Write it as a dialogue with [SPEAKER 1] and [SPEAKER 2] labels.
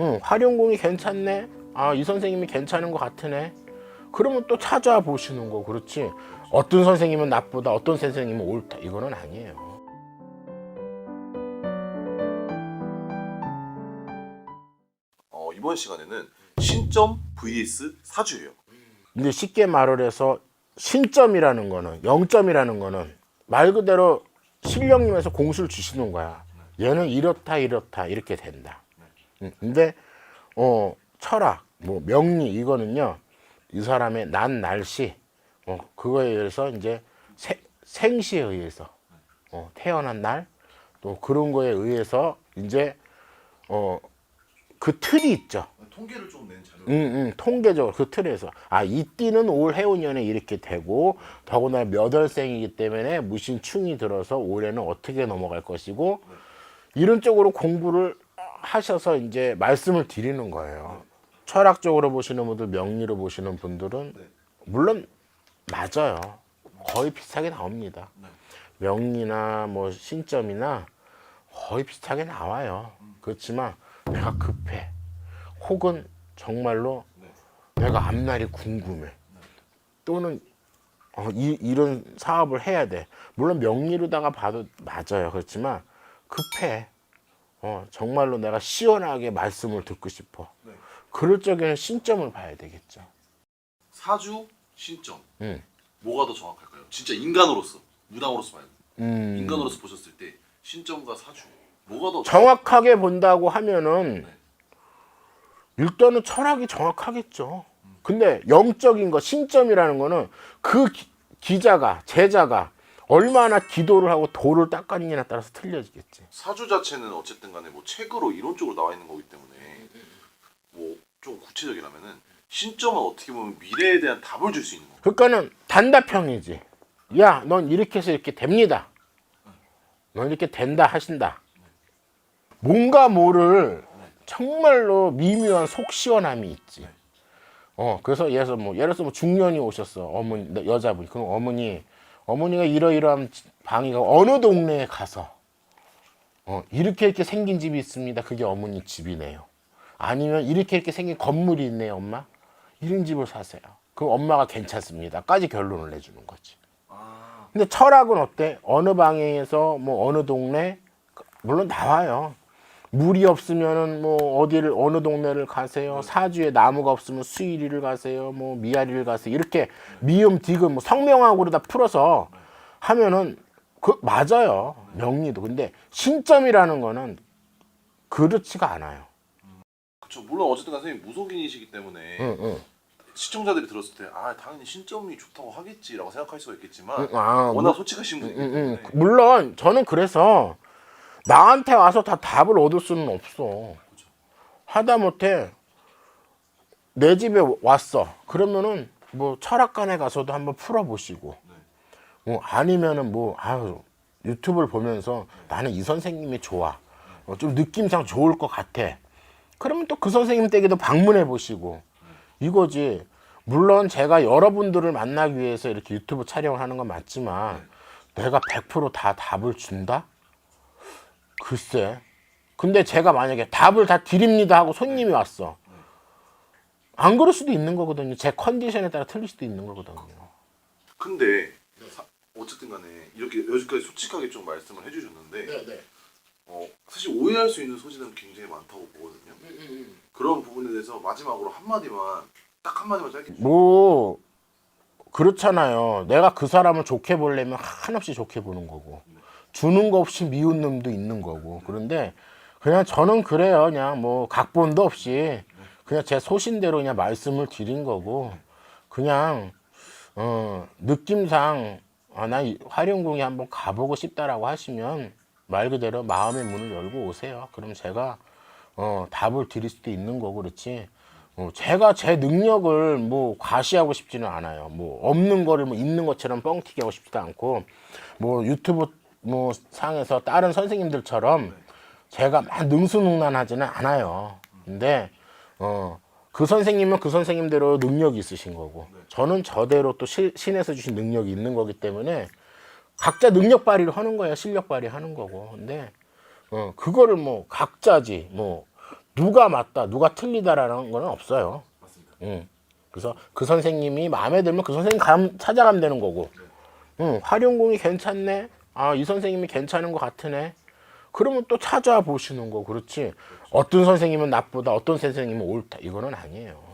[SPEAKER 1] 응, 활용공이 괜찮네. 아, 이 선생님이 괜찮은 것 같으네. 그러면 또 찾아와 보시는 거, 그렇지. 어떤 선생님은 나쁘다, 어떤 선생님은 옳다. 이거는 아니에요.
[SPEAKER 2] 어, 이번 시간에는 신점 vs 사주예요.
[SPEAKER 1] 근데 쉽게 말을 해서 신점이라는 거는 0점이라는 거는 말 그대로 실령님에서 공수를 주시는 거야. 얘는 이렇다 이렇다 이렇게 된다. 음, 근데 어 철학 뭐 명리 이거는요 이 사람의 난 날씨 어 그거에 의해서 이제 세- 생시에 의해서 어 태어난 날 또 그런 거에 의해서 이제 어 그 틀이 있죠.
[SPEAKER 2] 통계를 좀 낸 자료.
[SPEAKER 1] 응, 응, 통계적으로 그 틀에서 아 이 띠는 올 해운년에 이렇게 되고 더구나 몇 월생이기 때문에 무신충이 들어서 올해는 어떻게 넘어갈 것이고 이런 쪽으로 공부를 하셔서 이제 말씀을 드리는 거예요. 철학적으로 보시는 분들, 명리로 보시는 분들은
[SPEAKER 2] 네.
[SPEAKER 1] 물론 맞아요. 거의 비슷하게 나옵니다.
[SPEAKER 2] 네.
[SPEAKER 1] 명리나 뭐 신점이나 거의 비슷하게 나와요. 그렇지만 내가 급해. 혹은 정말로
[SPEAKER 2] 네.
[SPEAKER 1] 내가 앞날이 궁금해. 또는 어, 이, 이런 사업을 해야 돼. 물론 명리로다가 봐도 맞아요. 그렇지만 급해. 어, 정말로 내가 시원하게 말씀을 듣고 싶어.
[SPEAKER 2] 네.
[SPEAKER 1] 그럴 적에는 신점을 봐야 되겠죠.
[SPEAKER 2] 사주 신점.
[SPEAKER 1] 음.
[SPEAKER 2] 뭐가 더 정확할까요? 진짜 인간으로서 무당으로서 봐야 돼.
[SPEAKER 1] 음.
[SPEAKER 2] 인간으로서 보셨을 때 신점과 사주 뭐가 더
[SPEAKER 1] 정확하게 본다고 하면은
[SPEAKER 2] 네.
[SPEAKER 1] 일단은 철학이 정확하겠죠. 근데 영적인 거 신점이라는 거는 그 기, 기자가 제자가 얼마나 기도를 하고 도를 닦았느냐에 따라서 틀려지겠지.
[SPEAKER 2] 사주 자체는 어쨌든 간에 뭐 책으로 이론적으로 나와 있는 거기 때문에 뭐 좀 구체적이라면은 신점은 어떻게 보면 미래에 대한 답을 줄 수 있는 거.
[SPEAKER 1] 그러니까는 단답형이지. 야, 넌 이렇게 해서 이렇게 됩니다. 넌 이렇게 된다 하신다. 뭔가 모를 정말로 미묘한 속 시원함이 있지. 어, 그래서 예를 들어서 뭐 예를 들어서 뭐 중년이 오셨어. 어머니 너- 여자분이. 그럼 어머니 어머니가 이러이러한 방이가 어느 동네에 가서 어, 이렇게 이렇게 생긴 집이 있습니다. 그게 어머니 집이네요. 아니면 이렇게 이렇게 생긴 건물이 있네요, 엄마. 이런 집을 사세요. 그럼 엄마가 괜찮습니다.까지 결론을 내주는 거지.
[SPEAKER 2] 아,
[SPEAKER 1] 근데 철학은 어때? 어느 방향에서 뭐 어느 동네 물론 나와요. 물이 없으면은 뭐 어디를 어느 동네를 가세요. 사주에 나무가 없으면 수일이를 가세요. 뭐 미아리를 가세요. 이렇게 미음 디귿 뭐 성명학으로 다 풀어서 하면은 그 맞아요. 명리도. 근데 신점이라는 거는 그렇지가 않아요.
[SPEAKER 2] 그쵸. 물론 어쨌든 간 선생님 무속인이시기 때문에
[SPEAKER 1] 응, 응.
[SPEAKER 2] 시청자들이 들었을 때 아 당연히 신점이 좋다고 하겠지라고 생각할 수가 있겠지만
[SPEAKER 1] 응, 아,
[SPEAKER 2] 워낙 솔직하신 분이기
[SPEAKER 1] 응,
[SPEAKER 2] 때문에
[SPEAKER 1] 응. 물론 저는 그래서 나한테 와서 다 답을 얻을 수는 없어. 하다못해 내 집에 왔어. 그러면은 뭐 철학관에 가서도 한번 풀어보시고, 뭐 아니면은 뭐 아유 유튜브를 보면서 나는 이 선생님이 좋아. 어, 좀 느낌상 좋을 것 같아. 그러면 또 그 선생님 댁에도 방문해 보시고 이거지. 물론 제가 여러분들을 만나기 위해서 이렇게 유튜브 촬영을 하는 건 맞지만 내가 100%다 답을 준다? 글쎄. 근데 제가 만약에 답을 다 드립니다 하고 손님이 왔어. 안 그럴 수도 있는 거거든요. 제 컨디션에 따라 틀릴 수도 있는 거거든요.
[SPEAKER 2] 근데 사- 어쨌든 간에 이렇게 여기까지 솔직하게 좀 말씀을 해주셨는데
[SPEAKER 1] 네.
[SPEAKER 2] 어, 사실 오해할 수 있는 소지는 굉장히 많다고 보거든요. 그런 부분에 대해서 마지막으로 한마디만 딱 한마디만 짧게 해주세요.
[SPEAKER 1] 뭐 그렇잖아요. 내가 그 사람을 좋게 보려면 한없이 좋게 보는 거고 주는 거 없이 미운 놈도 있는 거고 그런데 그냥 저는 그래요. 그냥 뭐 각본도 없이 그냥 제 소신대로 그냥 말씀을 드린 거고 그냥 어 느낌상 아, 나이 화룡궁에 한번 가보고 싶다라고 하시면 말 그대로 마음의 문을 열고 오세요. 그럼 제가 어, 답을 드릴 수도 있는 거고 그렇지. 어, 제가 제 능력을 뭐 과시하고 싶지는 않아요. 뭐 없는 거를 뭐 있는 것처럼 뻥튀기 하고 싶지도 않고 뭐 유튜브 뭐 상에서 다른 선생님들처럼 제가 막 능수능란하지는 않아요. 근데 어, 그 선생님은 그 선생님대로 능력이 있으신 거고 저는 저대로 또 시- 신에서 주신 능력이 있는 거기 때문에 각자 능력 발휘를 하는 거예요. 실력 발휘하는 거고. 근데 어, 그거를 뭐 각자지 뭐 누가 맞다, 누가 틀리다라는 거는 없어요. 응. 그래서 그 선생님이 마음에 들면 그 선생님 감, 찾아가면 되는 거고. 응, 활용공이 괜찮네. 아, 이 선생님이 괜찮은 것 같으네. 그러면 또 찾아보시는 거, 그렇지. 어떤 선생님은 나쁘다, 어떤 선생님은 옳다. 이거는 아니에요.